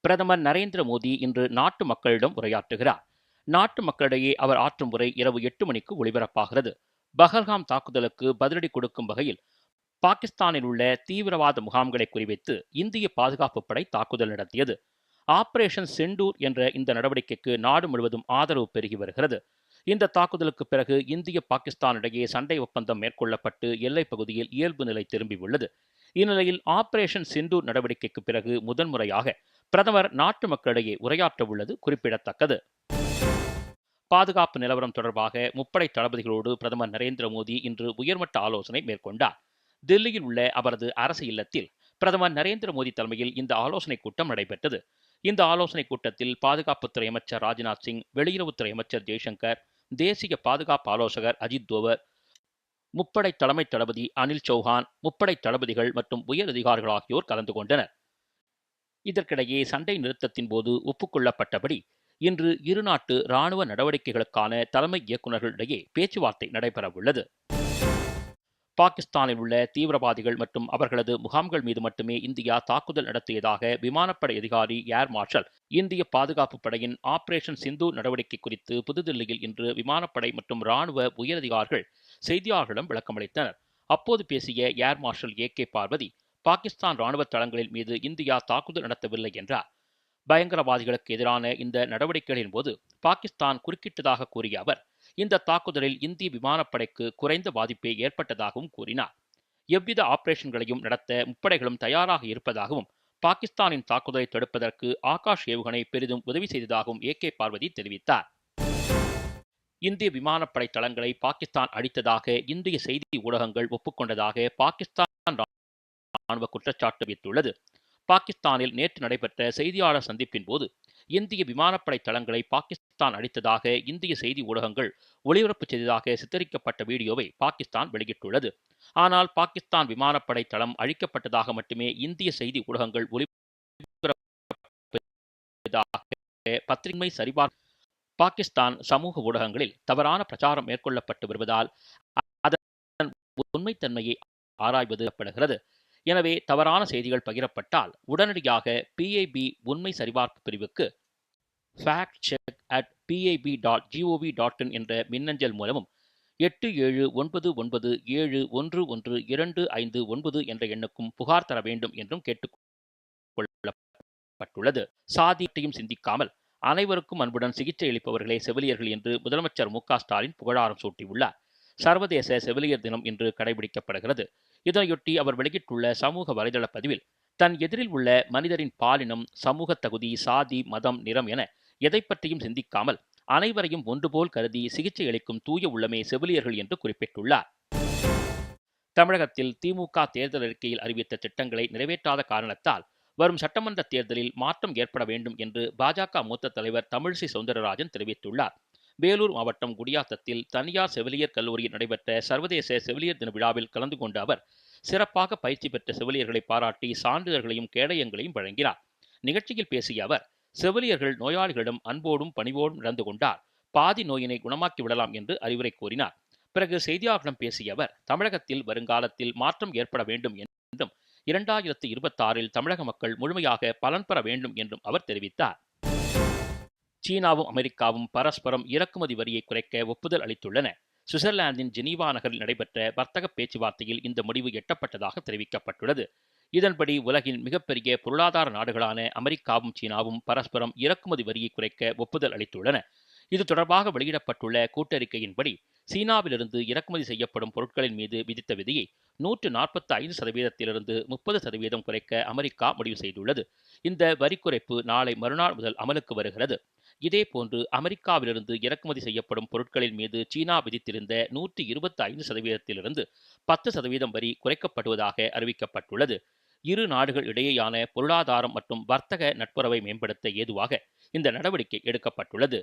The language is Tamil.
பிரதமர் நரேந்திர மோடி இன்று நாட்டு மக்களிடம் உரையாற்றுகிறார். நாட்டு மக்களிடையே அவர் ஆற்றும் உரை இரவு எட்டு மணிக்கு ஒளிபரப்பாகிறது. பஹல்காம் தாக்குதலுக்கு பதிலடி கொடுக்கும் வகையில் பாகிஸ்தானில் உள்ள தீவிரவாத முகாம்களை குறிவைத்து இந்திய பாதுகாப்பு படை தாக்குதல் நடத்தியது. ஆபரேஷன் செண்டூர் என்ற இந்த நடவடிக்கைக்கு நாடு முழுவதும் ஆதரவு பெருகி வருகிறது. இந்த தாக்குதலுக்கு பிறகு இந்திய பாகிஸ்தான் இடையே சண்டை ஒப்பந்தம் மேற்கொள்ளப்பட்டு எல்லைப் பகுதியில் இயல்பு நிலை திரும்பியுள்ளது இந்நிலையில் ஆபரேஷன் சிந்து நடவடிக்கைக்கு பிறகு முதன்முறையாக பிரதமர் நாட்டு மக்களிடையே உரையாற்ற உள்ளது குறிப்பிடத்தக்கது. பாதுகாப்பு நிலவரம் தொடர்பாக முப்படை தளபதிகளோடு பிரதமர் நரேந்திர மோடி இன்று உயர்மட்ட ஆலோசனை மேற்கொண்டார். தில்லியில் உள்ள அவரது அரசு இல்லத்தில் பிரதமர் நரேந்திர மோடி தலைமையில் இந்த ஆலோசனைக் கூட்டம் நடைபெற்றது. இந்த ஆலோசனைக் கூட்டத்தில் பாதுகாப்புத்துறை அமைச்சர் ராஜ்நாத் சிங் வெளியுறவுத்துறை அமைச்சர் ஜெய்சங்கர் தேசிய பாதுகாப்பு ஆலோசகர் அஜித் தோவர் முப்படை தலைமை தளபதி அனில் சௌஹான் முப்படை தளபதிகள் மற்றும் உயர் அதிகாரிகள் ஆகியோர் கலந்து கொண்டனர். இதற்கிடையே சண்டை நிறுத்தத்தின் போது ஒப்புக்கொள்ளப்பட்டபடி இன்று இருநாட்டு இராணுவ நடவடிக்கைகளுக்கான தலைமை இயக்குநர்களிடையே பேச்சுவார்த்தை நடைபெறவுள்ளது. பாகிஸ்தானில் உள்ள தீவிரவாதிகள் மற்றும் அவர்களது முகாம்கள் மீது மட்டுமே இந்தியா தாக்குதல் நடத்தியதாக விமானப்படை அதிகாரி ஏர் மார்ஷல் இந்திய பாதுகாப்பு படையின் ஆபரேஷன் சிந்து நடவடிக்கை குறித்து புதுதில்லியில் இன்று விமானப்படை மற்றும் ராணுவ உயரதிகாரிகள் செய்தியாளர்களிடம் விளக்கமளித்தனர் அப்போது பேசிய air marshal A. K. Parvathi Pakistan ராணுவ தளங்களின் மீது இந்தியா தாக்குதல் நடத்தவில்லை என்றார். பயங்கரவாதிகளுக்கு எதிரான இந்த நடவடிக்கைகளின் போது பாகிஸ்தான் குறுக்கிட்டதாக கூறிய அவர் இந்த தாக்குதலில் இந்திய விமானப்படைக்கு குறைந்த பாதிப்பே ஏற்பட்டதாகவும் கூறினார். எவ்வித ஆபரேஷன்களையும் நடத்த முப்படைகளும் தயாராக இருப்பதாகவும் பாகிஸ்தானின் தாக்குதலை தடுப்பதற்கு ஆகாஷ் ஏவுகணை பெரிதும் உதவி செய்ததாகவும் ஏ. கே. பார்வதி தெரிவித்தார். இந்திய விமானப்படை தளங்களை பாகிஸ்தான் அடித்ததாக இந்திய செய்தி ஊடகங்கள் ஒப்புக்கொண்டதாக பாகிஸ்தான் ராணுவ குற்றச்சாட்டு வைத்துள்ளது பாகிஸ்தானில் நேற்று நடைபெற்ற செய்தியாளர் சந்திப்பின் போது இந்திய விமானப்படை தளங்களை பாகிஸ்தான் அடித்ததாக இந்திய செய்தி ஊடகங்கள் ஒளிபரப்பு செய்ததாக சித்தரிக்கப்பட்ட வீடியோவை பாகிஸ்தான் வெளியிட்டுள்ளது. ஆனால் பாகிஸ்தான் விமானப்படை தளம் அழிக்கப்பட்டதாக மட்டுமே இந்திய செய்தி ஊடகங்கள் ஒளிபரப்பதாக பத்திரிகை சரிபார் பாகிஸ்தான் சமூக ஊடகங்களில் தவறான பிரச்சாரம் மேற்கொள்ளப்பட்டு வருவதால் அதன் உண்மைத்தன்மையை ஆராய்வது படுகிறது எனவே தவறான செய்திகள் பகிரப்பட்டால் உடனடியாக பிஐபி உண்மை சரிபார்ப்பு பிரிவுக்கு fact check at PIB dot G O V dot in என்ற மின்னஞ்சல் மூலமும் எட்டு ஏழு ஒன்பது ஒன்பது ஏழு ஒன்று ஒன்று இரண்டு ஐந்து ஒன்பது என்ற எண்ணுக்கும் புகார் தர வேண்டும் என்றும் கேட்டுக்கொள்ளப்பட்டுள்ளது. சாதியத்தையும் சிந்திக்காமல் அனைவருக்கும் அன்புடன் சிகிச்சை அளிப்பவர்களே செவிலியர்கள் என்று முதலமைச்சர் மு ஸ்டாலின் புகழாரம் சூட்டியுள்ளார். சர்வதேச செவிலியர் தினம் இன்று கடைபிடிக்கப்படுகிறது. இதனையொட்டி அவர் வெளியிட்டுள்ள சமூக வலைதள பதிவில் தன் எதிரில் உள்ள மனிதரின் பாலினம் சமூக தகுதி சாதி மதம் நிறம் என எதை பற்றியும் சிந்திக்காமல் அனைவரையும் ஒன்றுபோல் கருதி சிகிச்சை அளிக்கும் தூய உள்ளமே செவிலியர்கள் என்று குறிப்பிட்டுள்ளார். தமிழகத்தில் திமுக தேர்தல் அறிக்கையில் அறிவித்த திட்டங்களை நிறைவேற்றாத காரணத்தால் வரும் சட்டமன்ற தேர்தலில் மாற்றம் ஏற்பட வேண்டும் என்று பாஜக மூத்த தலைவர் தமிழிசை சவுந்தரராஜன் தெரிவித்துள்ளார். வேலூர் மாவட்டம் குடியாத்தத்தில் தனியார் செவிலியர் கல்லூரியில் நடைபெற்ற சர்வதேச செவிலியர் தின விழாவில் கலந்து கொண்ட அவர் சிறப்பாக பயிற்சி பெற்ற செவிலியர்களை பாராட்டி சான்றிதழ்களையும் கேடயங்களையும் வழங்கினார். நிகழ்ச்சியில் பேசிய அவர் செவிலியர்கள் நோயாளிகளிடம் அன்போடும் பணிவோடும் நடந்து கொண்டார் பாதி நோயினை குணமாக்கி விடலாம் என்று அறிவுரை கூறினார். பிறகு செய்தியாளர்களிடம் பேசிய அவர் தமிழகத்தில் வருங்காலத்தில் மாற்றம் ஏற்பட வேண்டும் என்றும் இரண்டாயிரத்தி இருபத்தாறில் தமிழக மக்கள் முழுமையாக பலன் பெற வேண்டும் என்றும் அவர் தெரிவித்தார். சீனாவும் அமெரிக்காவும் பரஸ்பரம் இறக்குமதி வரியை குறைக்க ஒப்புதல் அளித்துள்ளன. சுவிட்சர்லாந்தின் ஜெனீவா நகரில் நடைபெற்ற வர்த்தக பேச்சுவார்த்தையில் இந்த முடிவு எட்டப்பட்டதாக தெரிவிக்கப்பட்டுள்ளது. இதன்படி உலகின் மிகப்பெரிய பொருளாதார நாடுகளான அமெரிக்காவும் சீனாவும் பரஸ்பரம் இறக்குமதி வரியை குறைக்க ஒப்புதல் அளித்துள்ளன. இது தொடர்பாக வெளியிடப்பட்டுள்ள கூட்டறிக்கையின்படி சீனாவிலிருந்து இறக்குமதி செய்யப்படும் பொருட்களின் மீது விதித்த விதியை நூற்று நாற்பத்தி ஐந்து சதவீதத்திலிருந்து முப்பது சதவீதம் குறைக்க அமெரிக்கா முடிவு செய்துள்ளது. இந்த வரி குறைப்பு நாளை மறுநாள் முதல் அமலுக்கு வருகிறது. இதேபோன்று அமெரிக்காவிலிருந்து இறக்குமதி செய்யப்படும் பொருட்களின் மீது சீனா விதித்திருந்த நூற்றி இருபத்தி ஐந்து சதவீதத்திலிருந்து பத்து சதவீதம் வரி குறைக்கப்படுவதாக அறிவிக்கப்பட்டுள்ளது. இரு நாடுகள் இடையேயான பொருளாதாரம் மற்றும் வர்த்தக நட்புறவை மேம்படுத்த ஏதுவாக இந்த நடவடிக்கை எடுக்கப்பட்டுள்ளது.